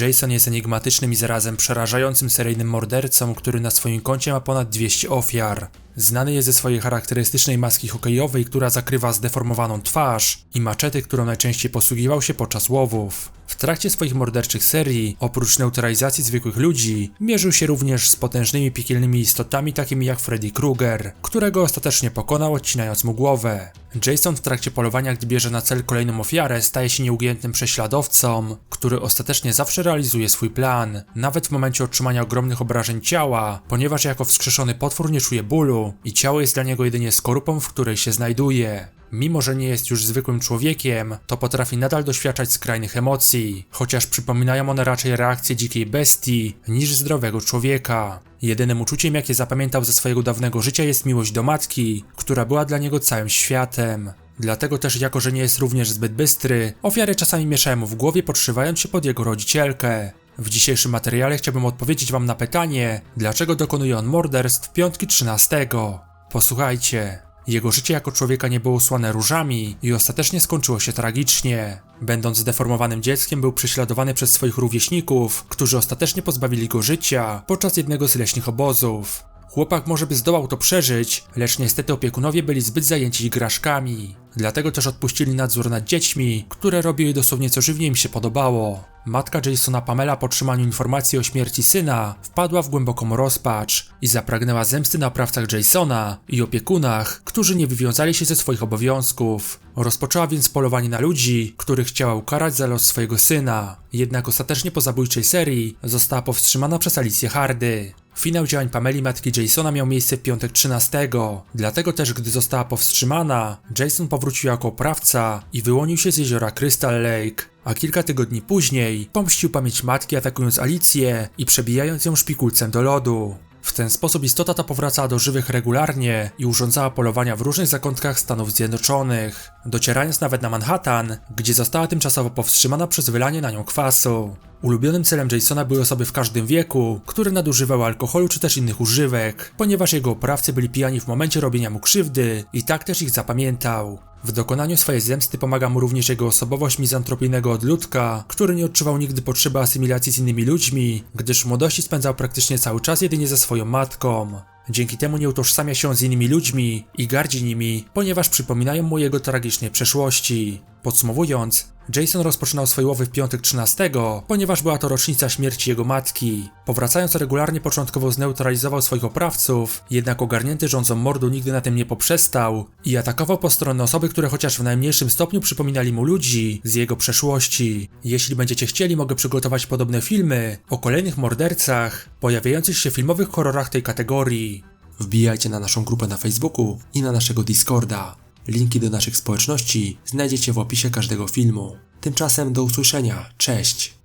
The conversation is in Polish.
Jason jest enigmatycznym i zarazem przerażającym seryjnym mordercą, który na swoim koncie ma ponad 200 ofiar. Znany jest ze swojej charakterystycznej maski hokejowej, która zakrywa zdeformowaną twarz i maczety, którą najczęściej posługiwał się podczas łowów. W trakcie swoich morderczych serii, oprócz neutralizacji zwykłych ludzi, mierzył się również z potężnymi piekielnymi istotami takimi jak Freddy Krueger, którego ostatecznie pokonał odcinając mu głowę. Jason w trakcie polowania, gdy bierze na cel kolejną ofiarę, staje się nieugiętym prześladowcą, który ostatecznie zawsze realizuje swój plan, nawet w momencie otrzymania ogromnych obrażeń ciała, ponieważ jako wskrzeszony potwór nie czuje bólu i ciało jest dla niego jedynie skorupą, w której się znajduje. Mimo, że nie jest już zwykłym człowiekiem, to potrafi nadal doświadczać skrajnych emocji, chociaż przypominają one raczej reakcję dzikiej bestii niż zdrowego człowieka. Jedynym uczuciem, jakie zapamiętał ze swojego dawnego życia jest miłość do matki, która była dla niego całym światem. Dlatego też, jako że nie jest również zbyt bystry, ofiary czasami mieszają mu w głowie, podszywając się pod jego rodzicielkę. W dzisiejszym materiale chciałbym odpowiedzieć wam na pytanie, dlaczego dokonuje on morderstw piątki 13. Posłuchajcie. Jego życie jako człowieka nie było usłane różami i ostatecznie skończyło się tragicznie. Będąc zdeformowanym dzieckiem, był prześladowany przez swoich rówieśników, którzy ostatecznie pozbawili go życia podczas jednego z leśnych obozów. Chłopak może by zdołał to przeżyć, lecz niestety opiekunowie byli zbyt zajęci igraszkami. Dlatego też odpuścili nadzór nad dziećmi, które robiły dosłownie co żywnie im się podobało. Matka Jasona Pamela po otrzymaniu informacji o śmierci syna wpadła w głęboką rozpacz i zapragnęła zemsty na oprawcach Jasona i opiekunach, którzy nie wywiązali się ze swoich obowiązków. Rozpoczęła więc polowanie na ludzi, których chciała ukarać za los swojego syna. Jednak ostatecznie po zabójczej serii została powstrzymana przez Alicję Hardy. Finał działań Pameli matki Jasona miał miejsce w piątek 13. Dlatego też, gdy została powstrzymana, Jason powrócił jako oprawca i wyłonił się z jeziora Crystal Lake. A kilka tygodni później pomścił pamięć matki atakując Alicję i przebijając ją szpikulcem do lodu. W ten sposób istota ta powracała do żywych regularnie i urządzała polowania w różnych zakątkach Stanów Zjednoczonych, docierając nawet na Manhattan, gdzie została tymczasowo powstrzymana przez wylanie na nią kwasu. Ulubionym celem Jasona były osoby w każdym wieku, które nadużywały alkoholu czy też innych używek, ponieważ jego oprawcy byli pijani w momencie robienia mu krzywdy i tak też ich zapamiętał. W dokonaniu swojej zemsty pomaga mu również jego osobowość mizantropijnego odludka, który nie odczuwał nigdy potrzeby asymilacji z innymi ludźmi, gdyż w młodości spędzał praktycznie cały czas jedynie ze swoją matką. Dzięki temu nie utożsamia się z innymi ludźmi i gardzi nimi, ponieważ przypominają mu jego tragicznej przeszłości. Podsumowując, Jason rozpoczynał swoje łowy w piątek 13, ponieważ była to rocznica śmierci jego matki. Powracając regularnie początkowo zneutralizował swoich oprawców, jednak ogarnięty rządzą mordu nigdy na tym nie poprzestał i atakował postronne osoby, które chociaż w najmniejszym stopniu przypominali mu ludzi z jego przeszłości. Jeśli będziecie chcieli, mogę przygotować podobne filmy o kolejnych mordercach pojawiających się w filmowych horrorach tej kategorii. Wbijajcie na naszą grupę na Facebooku i na naszego Discorda. Linki do naszych społeczności znajdziecie w opisie każdego filmu. Tymczasem do usłyszenia. Cześć!